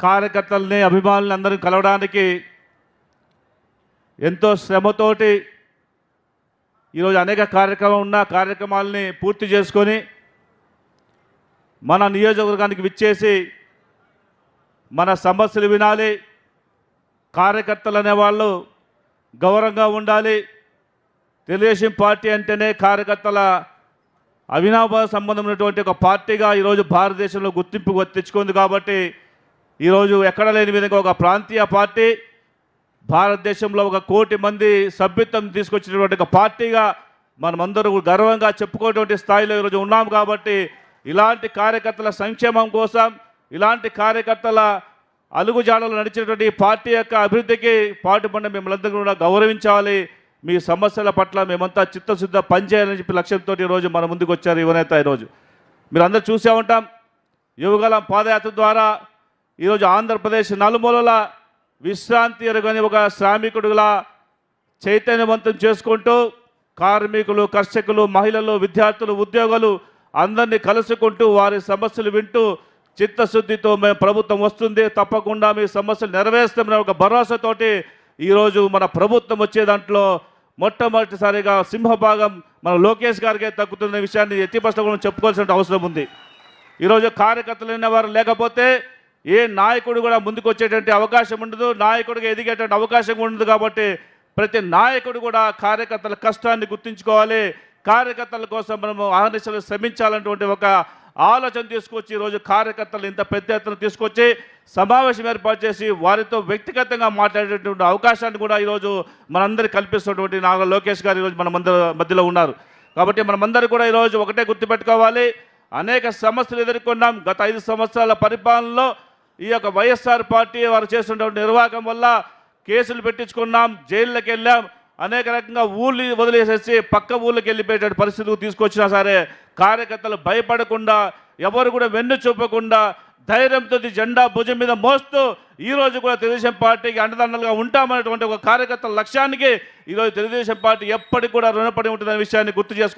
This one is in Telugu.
కార్యకర్తల్ని అభిమానులని అందరిని కలవడానికి ఎంతో శ్రమతోటి ఈరోజు అనేక కార్యక్రమం ఉన్న కార్యక్రమాలని పూర్తి చేసుకొని మన నియోజకవర్గానికి విచ్చేసి మన సమస్యలు వినాలి కార్యకర్తలు అనేవాళ్ళు గౌరవంగా ఉండాలి. తెలుగుదేశం పార్టీ అంటేనే కార్యకర్తల అవినాభావ సంబంధం ఉన్నటువంటి ఒక పార్టీగా ఈరోజు భారతదేశంలో గుర్తింపు తెచ్చుకుంది కాబట్టి ఈరోజు ఎక్కడ లేని విధంగా ఒక ప్రాంతీయ పార్టీ భారతదేశంలో ఒక కోటి మంది సభ్యత్వం తీసుకొచ్చినటువంటి ఒక పార్టీగా మనమందరూ గర్వంగా చెప్పుకునేటువంటి స్థాయిలో ఈరోజు ఉన్నాం కాబట్టి ఇలాంటి కార్యకర్తల సంక్షేమం కోసం ఇలాంటి కార్యకర్తల అలుగుజాడలు నడిచినటువంటి పార్టీ యొక్క అభివృద్ధికి పాటుపడిన మిమ్మల్ని కూడా గౌరవించాలి. మీ సమస్యల పట్ల మేమంతా చిత్తశుద్ధ పనిచేయాలని చెప్పి లక్ష్యంతో ఈరోజు మన ముందుకు వచ్చారు యువనేత ఈరోజు. మీరు అందరూ చూసే ఉంటాం. యువగలం పాదయాత్ర ద్వారా ఈరోజు ఆంధ్రప్రదేశ్ నలుమూలల విశ్రాంతి ఎరుగని ఒక శ్రామికుడులా చైతన్యవంతం చేసుకుంటూ కార్మికులు కర్షకులు మహిళలు విద్యార్థులు ఉద్యోగులు అందరినీ కలుసుకుంటూ వారి సమస్యలు వింటూ చిత్తశుద్ధితో మేము ప్రభుత్వం వస్తుంది. తప్పకుండా మీ సమస్యలు నెరవేరుస్తామనే ఒక భరోసాతోటి ఈరోజు మన ప్రభుత్వం వచ్చే దాంట్లో మొట్టమొదటిసారిగా సింహభాగం మన లోకేష్ గారికే తగ్గుతున్న విషయాన్ని ఎత్తిపరచడం చెప్పుకోవాల్సిన అవసరం ఉంది. ఈరోజు కార్యకర్తలు వారు లేకపోతే ఏ నాయకుడు కూడా ముందుకు వచ్చేటువంటి అవకాశం ఉండదు నాయకుడిగా ఎదిగేటువంటి అవకాశం ఉండదు కాబట్టి ప్రతి నాయకుడు కూడా కార్యకర్తల కష్టాన్ని గుర్తుంచుకోవాలి. కార్యకర్తల కోసం మనము ఆహర్నిశలు శ్రమించాలన్నటువంటి ఒక ఆలోచన తీసుకొచ్చి ఈరోజు కార్యకర్తలు ఇంత పెద్ద ఎత్తున తీసుకొచ్చి సమావేశం ఏర్పాటు చేసి వారితో వ్యక్తిగతంగా మాట్లాడేటువంటి అవకాశాన్ని కూడా ఈరోజు మనందరికి కల్పిస్తున్నటువంటి నాగ లోకేష్ గారు ఈరోజు మన మధ్యలో ఉన్నారు. కాబట్టి మనమందరూ కూడా ఈరోజు ఒకటే గుర్తుపెట్టుకోవాలి. అనేక సమస్యలు ఎదుర్కొన్నాం. గత ఐదు సంవత్సరాల పరిపాలనలో ఈ యొక్క వైఎస్ఆర్ పార్టీ వారు చేస్తున్నటువంటి నిర్వాహకం వల్ల కేసులు పెట్టించుకున్నాం జైళ్ళకి వెళ్ళాం అనేక రకంగా ఊళ్ళు వదిలేసేసి పక్క ఊళ్ళకి వెళ్ళిపోయేటువంటి పరిస్థితులు తీసుకొచ్చినా సరే కార్యకర్తలు భయపడకుండా ఎవరు కూడా వెన్ను చూపకుండా ధైర్యంతో జెండా భుజం మీద మోస్తూ ఈ రోజు కూడా తెలుగుదేశం పార్టీకి అండదండలుగా ఉంటామనేటువంటి ఒక కార్యకర్తల లక్ష్యానికి ఈరోజు తెలుగుదేశం పార్టీ ఎప్పటికి కూడా రుణపడి ఉంటుందనే విషయాన్ని గుర్తు